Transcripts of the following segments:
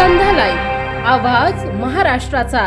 आवाज महाराष्ट्राचा.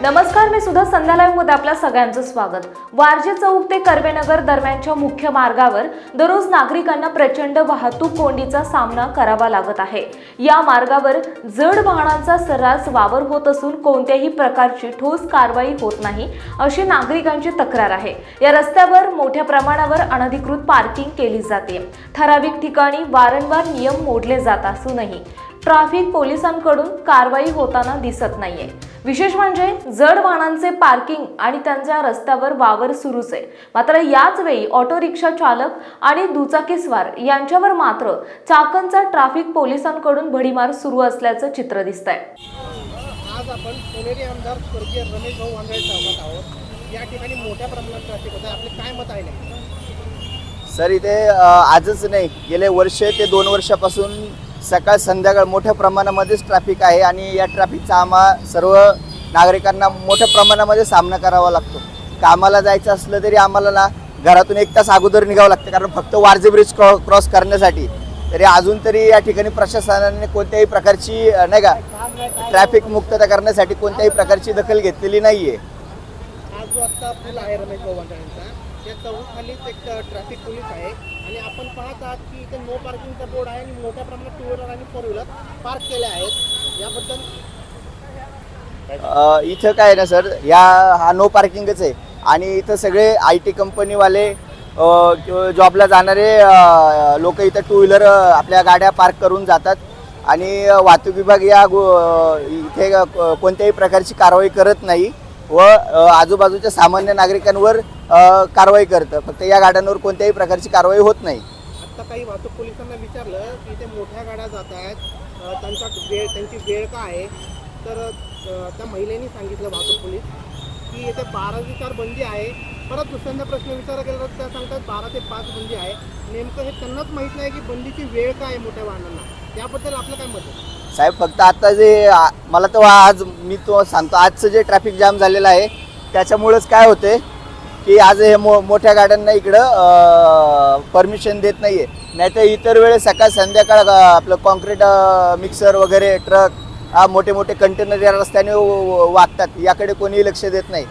नमस्कार मी सुद्धा संध्या लाईव्हमध्ये आपल्या सगळ्यांचं स्वागत. वारजे चौक ते कर्वेनगर दरम्यानच्या मुख्य मार्गावर दररोज नागरिकांना प्रचंड वाहतूक कोंडीचा सामना करावा लागत आहे. या मार्गावर जड वाहनांचा सर्रास वावर होत असून कोणत्याही प्रकारची ठोस कारवाई होत नाही अशी नागरिकांची तक्रार आहे. या रस्त्यावर मोठ्या प्रमाणावर अनधिकृत पार्किंग केली जाते. ठराविक ठिकाणी वारंवार नियम मोडले जात असूनही ट्रॅफिक पोलिसांकडून कारवाई होताना दिसत नाहीये. विशेष म्हणजे जड वाहनांचे पार्किंग आणि त्यांच्या रस्त्यावर वावर सुरूच आहे. मात्र याच वेळी ऑटो रिक्षा चालक आणि दुचाकीस्वार यांच्यावर मात्र चाकणचा ट्रॅफिक पोलिसांकडून भडीमार सुरू असल्याचं चित्र दिसतंय. आज आपण सोनेरी आमदार स्वर्गीय रमेश भाऊ चौकात आहोत. या ठिकाणी मोठ्या प्रमाणात ट्रॅफिक होतं आपले काय मत आहे सर इथे आजच नाही गेले वर्ष ते दोन वर्षापासून सकाळ संध्याकाळ मोठ्या प्रमाणामध्येच ट्रॅफिक आहे आणि या ट्रॅफिकचा आम्हा सर्व नागरिकांना मोठ्या प्रमाणामध्ये सामना करावा लागतो. कामाला जायचं असलं तरी आम्हाला ना घरातून एक तास अगोदर निघावं लागतं. कारण फक्त वारजे ब्रिज क्रॉ क्रॉस करण्यासाठी तरी अजून तरी या ठिकाणी प्रशासनाने कोणत्याही प्रकारची नाही का ट्रॅफिक मुक्तता करण्यासाठी कोणत्याही प्रकारची दखल घेतलेली नाही आहे त्या चौकाखालीच एक ट्रॅफिक पोलीस आहे. आणि आपण पाहत आहात की इथे नो पार्किंगचा बोर्ड आहे आणि मोठ्या प्रमाणात टू व्हीलर आणि फोर व्हीलर पार्क केले आहेत. याबद्दल इथं काय आहे ना सर या हा नो पार्किंगच आहे. आणि इथं सगळे आय टी कंपनीवाले जॉबला जाणारे लोक इथं टू व्हीलर आपल्या गाड्या पार्क करून जातात. आणि वाहतूक विभाग या गो- इथे कोणत्याही प्रकारची कारवाई करत नाही. व आजूबाजूच्या सामान्य नागरिकांवर कारवाई करतं. फक्त या गाड्यांवर कोणत्याही प्रकारची कारवाई होत नाही. आत्ता काही वाहतूक पोलिसांना विचारलं की इथे मोठ्या गाड्या जात आहेत. त्यांचा वेळ त्यांची वेळ काय आहे? तर त्या महिलेने सांगितलं वाहतूक पोलीस की इथे बारा ते चार बंदी आहे. परत दुसऱ्यांदा प्रश्न विचारला गेला तर त्या सांगतात बारा ते पाच बंदी आहे. नेमकं हे त्यांनाच माहीत नाही की बंदीची वेळ काय आहे मोठ्या वाहनांना. त्याबद्दल आपलं काय मत आहे? साहेब फक्त आता जे मला तर आज मी तो सांगतो. आजचं जे ट्रॅफिक जाम झालेलं आहे त्याच्यामुळेच काय होते की आज हे मो मोठ्या गाड्यांना इकडं परमिशन देत नाही आहे नाही तर इतर वेळेस सकाळ संध्याकाळ आपलं कॉन्क्रीट मिक्सर वगैरे ट्रक हा मोठे मोठे कंटेनर या रस्त्याने वागतात. याकडे कोणीही लक्ष देत नाही.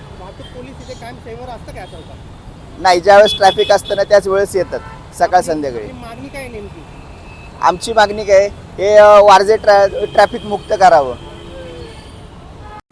नाही ज्यावेळेस ट्रॅफिक असतं ना त्याच वेळेस येतात सकाळ संध्याकाळी. मागणी काय नेमकी? आमची मागणी काय? हे वारजे ट्रॅ ट्रॅफिक मुक्त करावं.